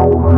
Oh,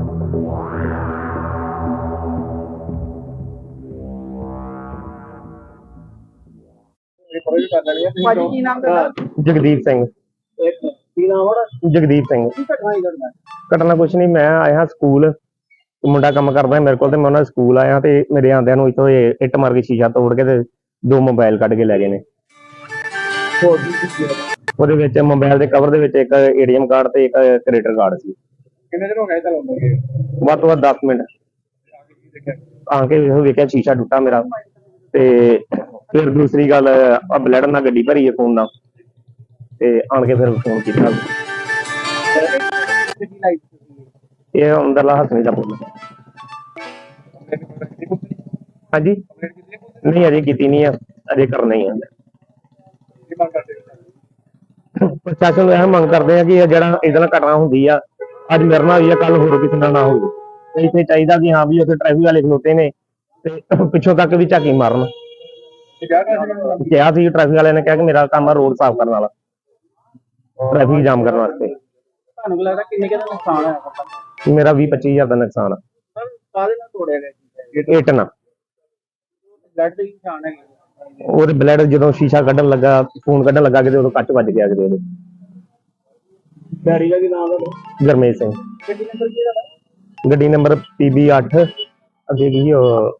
ਭਾਜੀ ਕੀ ਨਾਮ ਤੁਹਾਡਾ? ਜਗਦੀਪ ਸਿੰਘ। ਕੀ ਨਾਮ ਹੈ ਜਗਦੀਪ ਸਿੰਘ। ਕੀ ਘਟਨਾ ਹੀ ਕਰਨਾ ਘਟਨਾ ਕੁਛ ਨਹੀਂ ਮੈਂ ਆਇਆ ਸਕੂਲ। ਮੁੰਡਾ ਕੰਮ ਕਰਦਾ ਮੇਰੇ ਕੋਲ ਤੇ ਮੈਂ ਉਹਨਾਂ ਸਕੂਲ ਆਇਆ ਤੇ ਮੇਰੇ ਆਂਦਿਆਂ ਨੂੰ ਇੱਥੋਂ ਇੱਟ ਮਾਰ ਕੇ ਸ਼ੀਸ਼ਾ ਤੋੜ ਕੇ ਤੇ ਦੋ ਮੋਬਾਈਲ ਕੱਢ ਕੇ ਲੈ ਗਏ ਨੇ। ਉਹਦੇ ਵਿੱਚ ਮੋਬਾਈਲ ਦੇ ਕਵਰ ਦੇ ਵਿੱਚ ਇੱਕ ਏਟੀਐਮ ਕਾਰਡ ਤੇ ਇੱਕ ਕ੍ਰੈਡਿਟ ਕਾਰਡ ਸੀ। ਕਿੰਨੇ ਦਿਨ ਹੋ ਗਏ ਤਾਂ ਲੰਦੇ ਵੱਧ ਤੋਂ ਵੱਧ 10 ਮਿੰਟ। ਆ ਕੇ ਵੇਖਿਆ ਸ਼ੀਸ਼ਾ ਟੁੱਟਾ ਮੇਰਾ। ਤੇ ਫਿਰ ਦੂਸਰੀ ਗੱਲ ਆ ਬਲੈਡ ਨਾਲ ਗੱਡੀ ਭਰੀ ਹੈ ਫੋਨ ਨਾਲ। ਤੇ ਆਣ ਕੇ ਫਿਰ ਫੋਨ ਕੀਤਾ। ਕਿੰਨੀ ਲਾਈਫ ਇਹ ਅੰਦਰਲਾ ਹੱਸਣੇ ਦਾ ਬੋਲ ਹਾਂਜੀ? ਨਹੀਂ, ਅਜੇ ਕੀਤੀ ਨਹੀਂ ਆ। ਅਜੇ ਕਰਨਾ ਹੀ ਆ। ਪ੍ਰਸ਼ਾਸਨ ਨੂੰ ਇਹ ਮੰਗ ਕਰਦੇ ਆ ਕਿ ਇਹ ਜਿਹੜਾ ਇਹਦੇ ਘਟਨਾ ਹੁੰਦੀ ਆ, ਅੱਜ ਮੇਰੇ ਨਾਲ ਹੋਈ ਆ ਕੱਲ ਹੋਰ ਕਿਸੇ ਨਾਲ ਨਾ ਹੋਵੇ। ਤੇ ਇੱਥੇ ਚਾਹੀਦਾ ਕਿ ਹਾਂ ਵੀ ਉੱਥੇ ਟ੍ਰੈਫਿਕ ਵਾਲੇ ਖਲੋਤੇ ਨੇ ਤੇ ਪਿੱਛੋਂ ਤੱਕ ਵੀ ਝਾਕੀ ਮਾਰਨ। ਕਿਹਾ ਸੀ ਟ੍ਰੈਫਿਕ ਵਾਲਿਆਂ ਨੇ ਕਿਹਾ ਕਿ ਮੇਰਾ ਕੰਮ ਆ ਰੋਡ ਸਾਫ਼ ਕਰਨ ਵਾਲਾ। ਟ੍ਰੈਫਿਕ ਜਾਮ ਕਰਨ ਵਾਸਤੇ। ਤੁਹਾਨੂੰ ਲੱਗਦਾ ਕਿੰਨੇ ਕਿਹਦਾ ਨੁਕਸਾਨ ਹੋਇਆ? ਮੇਰਾ 20 25000 ਦਾ ਨੁਕਸਾਨ ਆ। ਕਾਹਦੇ ਨਾਲ ਤੋੜਿਆ ਗਿਆ ਇੱਟ ਨਾਲ। ਬਲੱਡ ਦੇ ਨੁਕਸਾਨ ਹੈ ਉਹਦੇ ਬਲੱਡ ਜਦੋਂ ਸ਼ੀਸ਼ਾ ਕੱਢਣ ਲੱਗਾ ਫੋਨ ਕੱਢਣ ਲੱਗਾ ਕਿਤੇ ਉਦੋਂ ਕੱਚ ਵੱਜ ਗਿਆ ਕਿਤੇ ਉਹਦੇ। ਡੈਡੀ ਦਾ ਕੀ ਨਾਮ ਹੈ ਗਰਮੇਸ਼ ਸਿੰਘ। ਕਿੰਨੀ ਨੰਬਰ ਕੀ ਦਾ ਗੱਡੀ ਨੰਬਰ PB8 ਅੱਗੇ ਕੀ ਉਹ